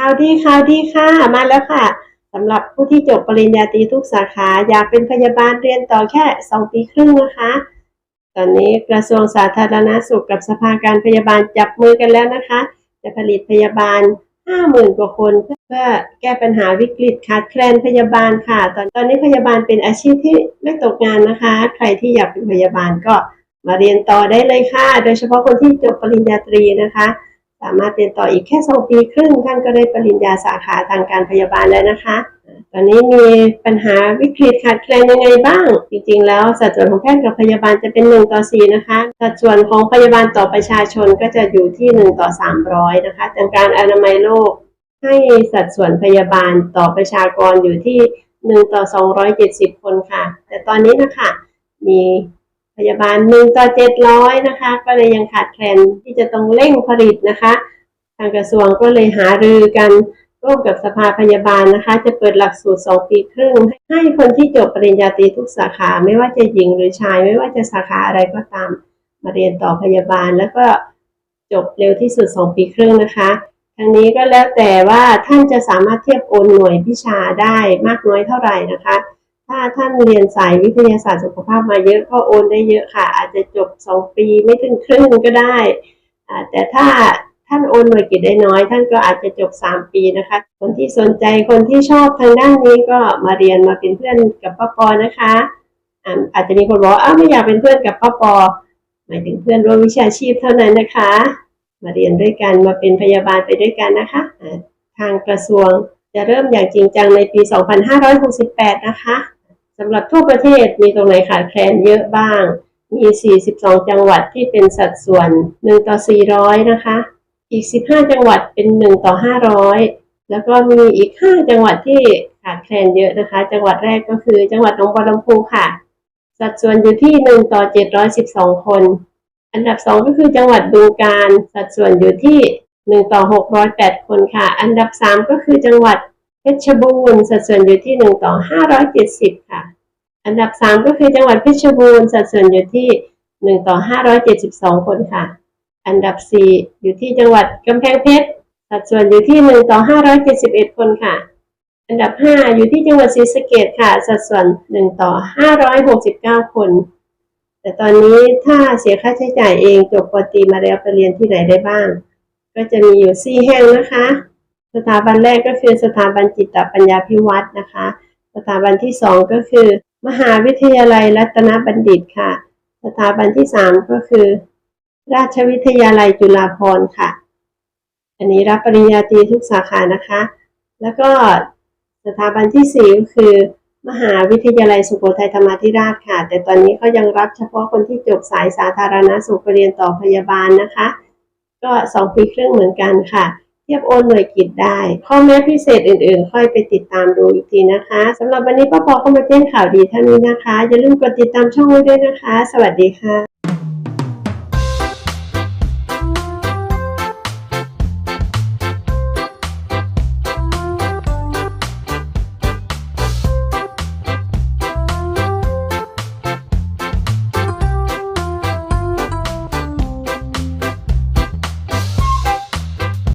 ข่าวดีข่าวดีค่ะ มาแล้วค่ะสำหรับผู้ที่จบปริญญาตรีทุกสาขาอยากเป็นพยาบาลเรียนต่อแค่สองปีครึ่งนะคะ ตอนนี้กระทรวงสาธารณสุขกับสภาการพยาบาลจับมือกันแล้วนะคะ จะผลิตพยาบาล 50,000 กว่าคนเพื่อแก้ปัญหาวิกฤตขาดแคลนพยาบาลค่ะ ตอนตอนนี้พยาบาลเป็นอาชีพที่ไม่ตกงานนะคะ ใครที่อยากเป็นพยาบาลก็มาเรียนต่อได้เลยค่ะ โดยเฉพาะคนที่จบปริญญาตรีนะคะ สามารถเรียนต่ออีกแค่ 2 ปีครึ่งท่านก็ได้ปริญญาสาขาทางการพยาบาลแล้วนะคะ ตอนนี้มีปัญหาวิกฤตขาดแคลนยังไงบ้าง จริงๆ แล้วสัดส่วนของแพทย์กับพยาบาลจะเป็น 1 ต่อ 4 นะคะ สัดส่วนของพยาบาลต่อประชาชนก็จะอยู่ที่ 1 ต่อ 300 นะคะทางการอนามัยโลก ให้สัดส่วนพยาบาลต่อประชากรอยู่ที่ 1 ต่อ 270 คนค่ะ แต่ตอนนี้นะคะมี พยาบาล1ต่อ700นะคะ ก็เลยยังขาดแคลนที่จะต้องเร่งผลิตนะคะ ทางกระทรวงก็เลยหารือกันร่วมกับสภาพยาบาลนะคะ จะเปิดหลักสูตร 2 ปีครึ่ง ให้คนที่จบปริญญาตรีทุกสาขา ไม่ว่าจะหญิงหรือชาย ไม่ว่าจะสาขาอะไรก็ตาม มาเรียนต่อพยาบาล แล้วก็จบเร็วที่สุด 2 ปีครึ่งนะคะทางนี้ก็แล้วแต่ว่าท่านจะสามารถเทียบโอนหน่วยวิชาได้มากน้อยเท่าไหร่นะคะ ถ้าท่านเรียนสายวิทยาศาสตร์สุขภาพมาเยอะก็โอนได้เยอะค่ะ อาจจะจบ 2 ปีไม่ถึงครึ่งก็ได้ แต่ถ้าท่านโอนหน่วยกิจได้น้อย ท่านก็อาจจะจบ 3 ปีนะคะ คนที่สนใจคนที่ชอบทางด้านนี้ก็มาเรียนมาเป็นเพื่อนกับป้าปอนะคะอาจจะมีคนบอกอ้าวไม่อยากเป็นเพื่อนกับป้าปอ หมายถึงเพื่อนร่วมวิชาชีพเท่านั้นนะคะ มาเรียนด้วยกันมาเป็นพยาบาลไปด้วยกันนะคะทางกระทรวงจะเริ่มอย่างจริงจังในปี 2568 นะคะ สำหรับทั่วประเทศมีตรงไหนขาดแคลนเยอะบ้าง มี 42 จังหวัดที่เป็นสัดส่วน 1 ต่อ 400 นะคะ อีก 15 จังหวัดเป็น 1 ต่อ 500 แล้วก็มีอีก 5 จังหวัดที่ขาดแคลนเยอะนะคะ จังหวัดแรกก็คือจังหวัดหนองบัวลำพูค่ะ สัดส่วนอยู่ที่ 1 ต่อ 712 คน อันดับ 2 ก็คือจังหวัดบึงกาฬสัดส่วนอยู่ที่ 1 ต่อ 608 คนค่ะ อันดับ 3 ก็คือจังหวัด ชรบูรณ์สัดส่วนอยู่ที่ 1 ต่อ 570 ค่ะ อันดับ 3 ก็คือจังหวัดเพชรบูรณ์สัดส่วนอยู่ที่ 1 ต่อ 572 คนค่ะ อันดับ 4 อยู่ที่จังหวัดกำแพงเพชรสัดส่วนอยู่ที่ 1 ต่อ 571 คนค่ะ อันดับ 5 อยู่ที่จังหวัดศรีสะเกษค่ะ สัดส่วน 1 ต่อ 569 คน แต่ตอนนี้ถ้าเสียค่าใช้จ่ายเองจบปตีมาแล้วไปเรียนที่ไหนได้บ้าง ก็จะมีอยู่4แห่งนะคะ สถาบันแรกก็คือสถาบันจิตปัญญาพิวัตรนะคะ สถาบันที่2ก็คือ มหาวิทยาลัยรัตนบัณฑิตค่ะ สถาบันที่3ก็คือ ราชวิทยาลัยจุฬาภรณ์ค่ะ อันนี้รับปริญญาตรีทุกสาขานะคะ แล้วก็สถาบันที่สี่ก็คือ มหาวิทยาลัยสุโขทัยธรรมาธิราชค่ะ แต่ตอนนี้เขายังรับเฉพาะคนที่จบสายสาธารณสุขเรียนต่อพยาบาลนะคะ ก็สองปีครึ่งเหมือนกันค่ะ ทียบโอนหน่วยกิจได้ ข้อแม้พิเศษอื่นๆ ค่อยไปติดตามดูอีกทีนะคะสำหรับวันนี้ป้าปอก็มาแจ้งข่าวดีเท่านี้นะคะ อย่าลืมกดติดตามช่องไว้ด้วยนะคะ สวัสดีค่ะ